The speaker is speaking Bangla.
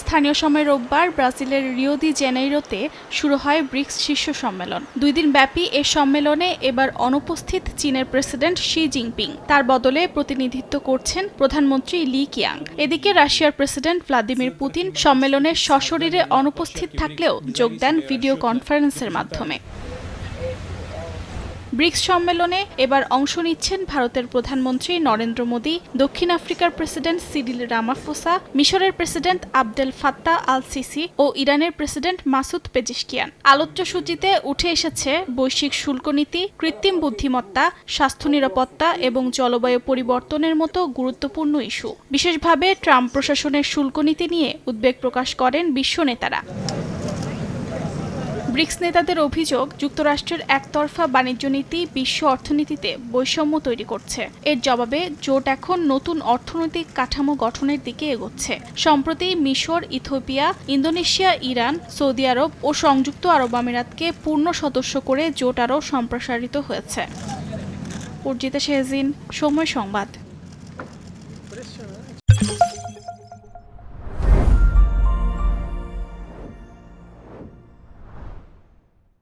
স্থানীয় সময় রোববার ব্রাজিলের রিও দি জেনেইরোতে শুরু হয় ব্রিক্স শীর্ষ সম্মেলন। দুই দিন ব্যাপী এ সম্মেলনে এবার অনুপস্থিত চীনের প্রেসিডেন্ট শি জিনপিং। তার বদলে প্রতিনিধিত্ব করছেন প্রধানমন্ত্রী লি কিয়াং। এদিকে রাশিয়ার প্রেসিডেন্ট ভ্লাদিমির পুতিন সম্মেলনে সশরীরে অনুপস্থিত থাকলেও যোগ দেন ভিডিও কনফারেন্সের মাধ্যমে। ব্রিক্স সম্মেলনে এবার অংশ নিচ্ছেন ভারতের প্রধানমন্ত্রী নরেন্দ্র মোদী, দক্ষিণ আফ্রিকার প্রেসিডেন্ট সিডিল রামাফোসা, মিশরের president Abdel Fattah al Sisi ও ইরানের প্রেসিডেন্ট মাসুদ পেজিশকিয়ান। আলোচ্য সূচিতে উঠে এসেছে বৈশ্বিক শুল্ক নীতি, কৃত্রিম বুদ্ধিমত্তা, স্বাস্থ্য নিরাপত্তা এবং জলবায়ু পরিবর্তনের মতো গুরুত্বপূর্ণ ইস্যু। বিশেষভাবে ট্রাম্প প্রশাসনের শুল্ক নীতি নিয়ে উদ্বেগ প্রকাশ করেন বিশ্ব নেতারা। ব্রিক্স নেতাদের অভিযোগ, যুক্তরাষ্ট্রের একতরফা বাণিজ্য নীতি বিশ্ব অর্থনীতিতে বৈষম্য তৈরি করছে। এর জবাবে, জোট এখন নতুন অর্থনৈতিক কাঠামো গঠনের দিকে এগোচ্ছে। সম্প্রতি মিশর ইথোপিয়া ইন্দোনেশিয়া, ইরান, সৌদি আরব ও সংযুক্ত আরব আমিরাতকে পূর্ণ সদস্য করে জোট আরও সম্প্রসারিত হয়েছে। অর্জিতা শেহজিন সময় সংবাদ।